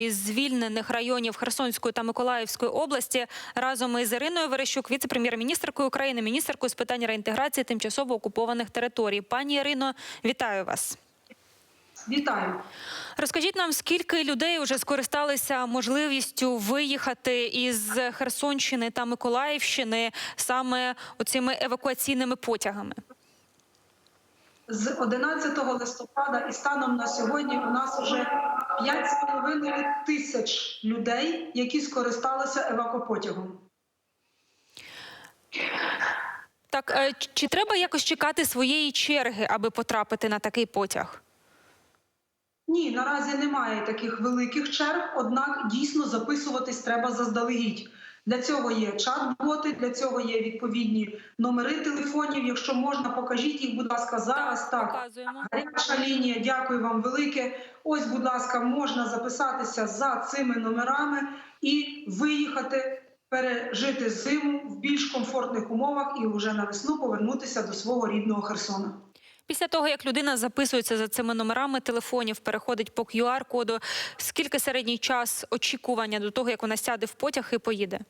із звільнених районів Херсонської та Миколаївської області разом із Іриною Верещук, віце-прем'єр-міністркою України, міністеркою з питань реінтеграції тимчасово окупованих територій. Пані Ірино, вітаю вас. Вітаю. Розкажіть нам, скільки людей вже скористалися можливістю виїхати із Херсонщини та Миколаївщини саме оцими евакуаційними потягами? З 11 листопада і станом на сьогодні у нас вже 5,5 тисяч людей, які скористалися евакопотягом. Так е, чи треба якось чекати своєї черги, аби потрапити на такий потяг? Ні, наразі немає таких великих черг, однак дійсно записуватись треба заздалегідь. Для цього є чат-боти, для цього є відповідні номери телефонів. Якщо можна, покажіть їх, будь ласка, зараз так. Гаряча лінія, дякую вам велике. Ось, будь ласка, можна записатися за цими номерами і виїхати, пережити зиму в більш комфортних умовах і вже на весну повернутися до свого рідного Херсона. Після того, як людина записується за цими номерами телефонів, переходить по QR-коду, скільки середній час очікування до того, як вона сяде в потяг і поїде?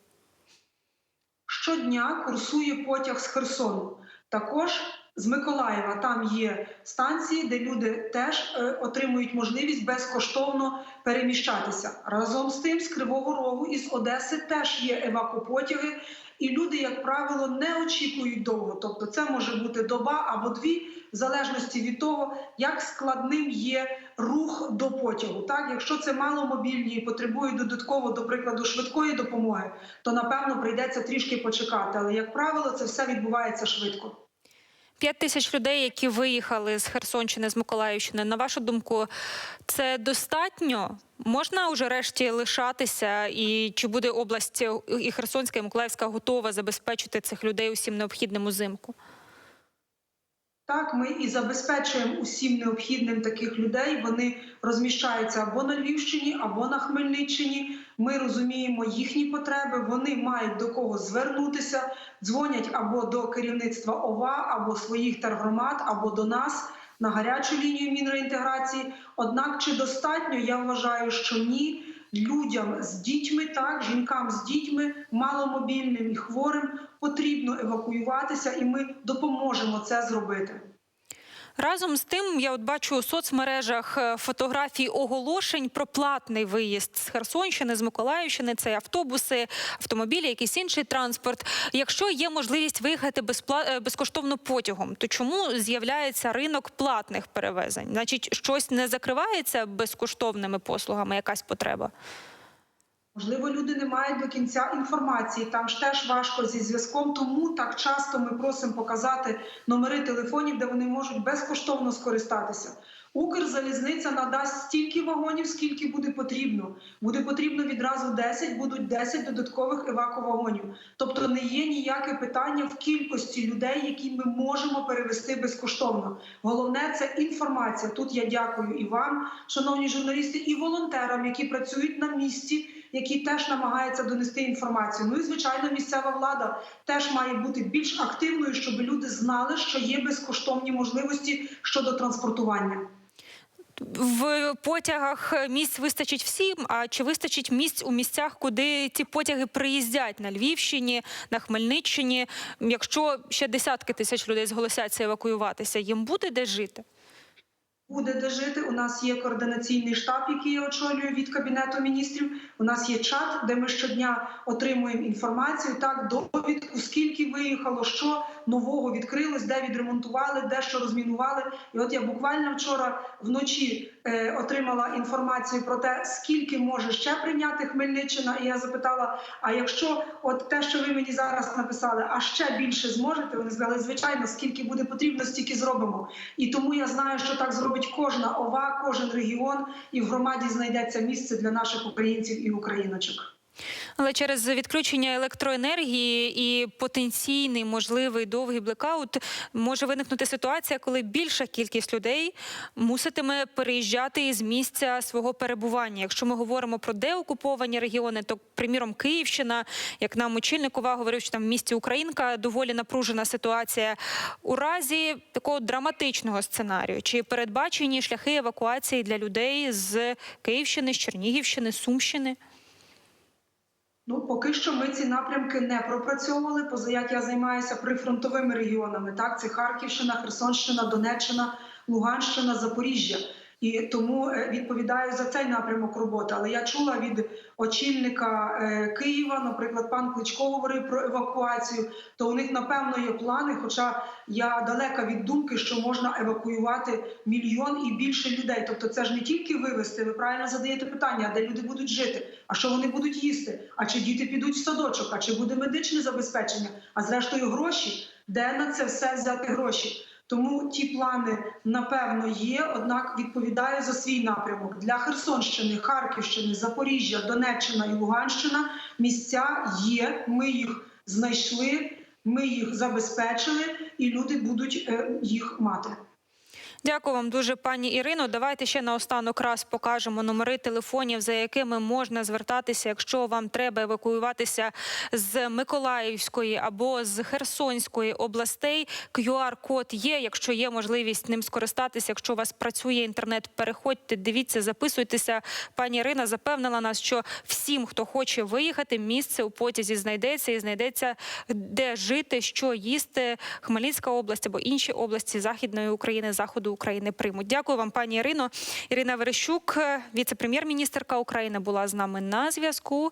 Щодня курсує потяг з Херсону. Також з Миколаєва там є станції, де люди теж е, отримують можливість безкоштовно переміщатися. Разом з тим, з Кривого Рогу і з Одеси теж є евакопотяги, і люди, як правило, не очікують довго. Тобто, це може бути доба або дві, в залежності від того, як складним є рух до потягу. Так, якщо це маломобільні і потребують додатково, до прикладу, швидкої допомоги, то напевно прийдеться трішки почекати. Але як правило, це все відбувається швидко. П'ять тисяч людей, які виїхали з Херсонщини, з Миколаївщини. На вашу думку, це достатньо? Можна уже решті лишатися? І чи буде область і Херсонська, і Миколаївська готова забезпечити цих людей усім необхідним узимку? Так, ми і забезпечуємо усім необхідним таких людей. Вони розміщаються або на Львівщині, або на Хмельниччині. Ми розуміємо їхні потреби. Вони мають до кого звернутися, дзвонять або до керівництва ОВА, або своїх тергромад, або до нас на гарячу лінію мінреінтеграції. Однак чи достатньо? Я вважаю, що ні. Людям з дітьми, так жінкам з дітьми, маломобільним і хворим потрібно евакуюватися, і ми допоможемо це зробити. Разом з тим, я от бачу у соцмережах е, фотографії оголошень про платний виїзд з Херсонщини, з Миколаївщини. Це автобуси, автомобілі, якийсь інший транспорт. Якщо є можливість виїхати безпла... е, безкоштовно потягом, то чому з'являється ринок платних перевезень? Значить, щось не закривається безкоштовними послугами, якась потреба? Можливо, люди не мають до кінця інформації. Там ж теж важко зі зв'язком. Тому так часто ми просимо показати номери телефонів, де вони можуть безкоштовно скористатися. Укрзалізниця надасть стільки вагонів, скільки буде потрібно. Буде потрібно відразу 10, будуть 10 додаткових еваковагонів. Тобто не є ніяке питання в кількості людей, які ми можемо перевести безкоштовно. Головне це інформація. Тут я дякую і вам, шановні журналісти, і волонтерам, які працюють на місці які теж намагаються донести інформацію. Ну і звичайно, місцева влада теж має бути більш активною, щоб люди знали, що є безкоштовні можливості щодо транспортування. В потягах місць вистачить всім. А чи вистачить місць у місцях, куди ці потяги приїздять на Львівщині, на Хмельниччині? Якщо ще десятки тисяч людей зголосяться евакуюватися, їм буде де жити? Буде де жити. У нас є координаційний штаб, який я очолюю від кабінету міністрів. У нас є чат, де ми щодня отримуємо інформацію. Так, довідку, скільки виїхало, що нового відкрилось, де відремонтували, де що розмінували. І от я буквально вчора вночі отримала інформацію про те, скільки може ще прийняти Хмельниччина. І я запитала: а якщо от те, що ви мені зараз написали, а ще більше зможете? Вони сказали, звичайно, скільки буде потрібно, стільки зробимо. І тому я знаю, що так зробить кожна ова, кожен регіон, і в громаді знайдеться місце для наших українців і україночок. Але через відключення електроенергії і потенційний можливий довгий блекаут може виникнути ситуація, коли більша кількість людей муситиме переїжджати із місця свого перебування. Якщо ми говоримо про деокуповані регіони, то приміром Київщина, як нам очільник УВА говорив, що там в місті Українка доволі напружена ситуація. У разі такого драматичного сценарію, чи передбачені шляхи евакуації для людей з Київщини, з Чернігівщини, Сумщини? Ну, поки що ми ці напрямки не пропрацьовували, поза як я займаюся прифронтовими регіонами. Так, це Харківщина, Херсонщина, Донеччина, Луганщина, Запоріжжя. І тому е, відповідаю за цей напрямок роботи. Але я чула від очільника е, Києва, наприклад, пан Кличко говорив про евакуацію. То у них напевно є плани. Хоча я далека від думки, що можна евакуювати мільйон і більше людей. Тобто, це ж не тільки вивезти. Ви правильно задаєте питання, де люди будуть жити, а що вони будуть їсти, а чи діти підуть в садочок, а чи буде медичне забезпечення, а зрештою гроші, де на це все взяти гроші. Тому ті плани напевно є, однак відповідає за свій напрямок для Херсонщини, Харківщини, Запоріжжя, Донеччина і Луганщина. Місця є. Ми їх знайшли, ми їх забезпечили, і люди будуть е, їх мати. Дякую вам дуже, пані Ірино. Давайте ще наостанок раз покажемо номери телефонів, за якими можна звертатися, якщо вам треба евакуюватися з Миколаївської або з Херсонської областей. QR-код є. Якщо є можливість ним скористатися, якщо у вас працює інтернет, переходьте, дивіться, записуйтеся. Пані Ірина запевнила нас, що всім, хто хоче виїхати, місце у потязі знайдеться і знайдеться де жити, що їсти. Хмельницька область або інші області Західної України, заходу України приймуть. Дякую вам, пані Ірино. Ірина Верещук, віце-прем'єр-міністерка України, була з нами на зв'язку.